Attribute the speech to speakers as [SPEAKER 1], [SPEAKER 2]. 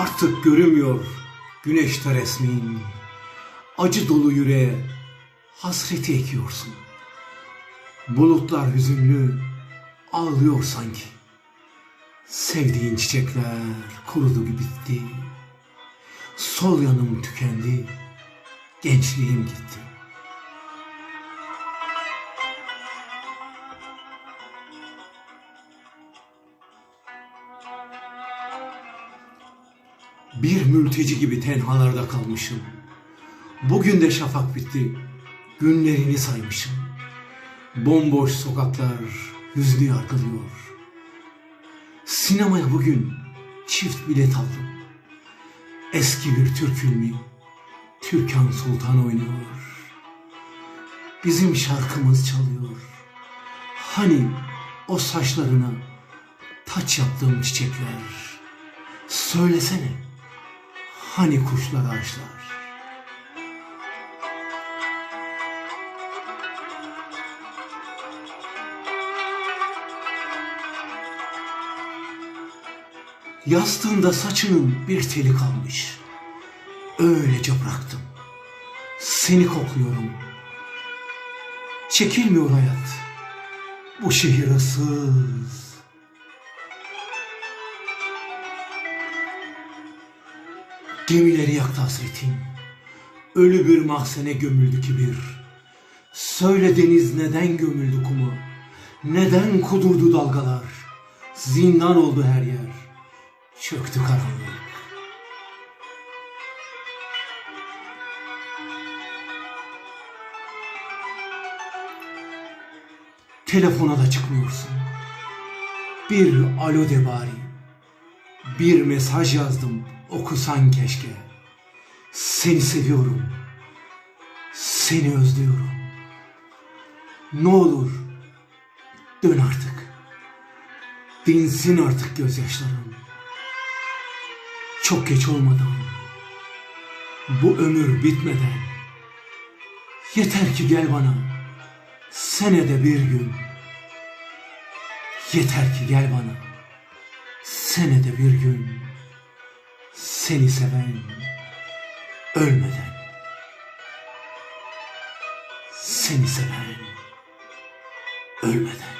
[SPEAKER 1] Artık görünmüyor güneşte resmin. Acı dolu yüreğe hasreti ekiyorsun. Bulutlar hüzünlü ağlıyor sanki. Sevdiğin çiçekler kurudu bitti. Sol yanım tükendi, gençliğim gitti. Bir mülteci gibi tenhalarda kalmışım. Bugün de şafak bitti, günlerini saymışım. Bomboş sokaklar hüznü yargılıyor. Sinemaya bugün çift bilet aldım. Eski bir Türk filmi Türkan Sultan oynuyor. Bizim şarkımız çalıyor. Hani o saçlarına taç yaptığım çiçekler. Söylesene. Hani kuşlar ağaçlar. Yastığında saçının bir teli kalmış. Öylece bıraktım. Seni kokluyorum. Çekilmiyor hayat. Bu şehir ıssız. Gemileri yaktı hasretin. Ölü bir mahzene gömüldü kibir. Söyle deniz neden gömüldü kuma? Neden kudurdu dalgalar? Zindan oldu her yer. Çöktü karanlık. Telefona da çıkmıyorsun. Bir alo de bari. Bir mesaj yazdım okusan keşke. Seni seviyorum. Seni özlüyorum. Ne olur dön artık. Dinsin artık gözyaşlarım. Çok geç olmadan, bu ömür bitmeden, yeter ki gel bana, senede bir gün. Yeter ki gel bana, senede bir gün, seni seven, ölmeden. Seni seven, ölmeden.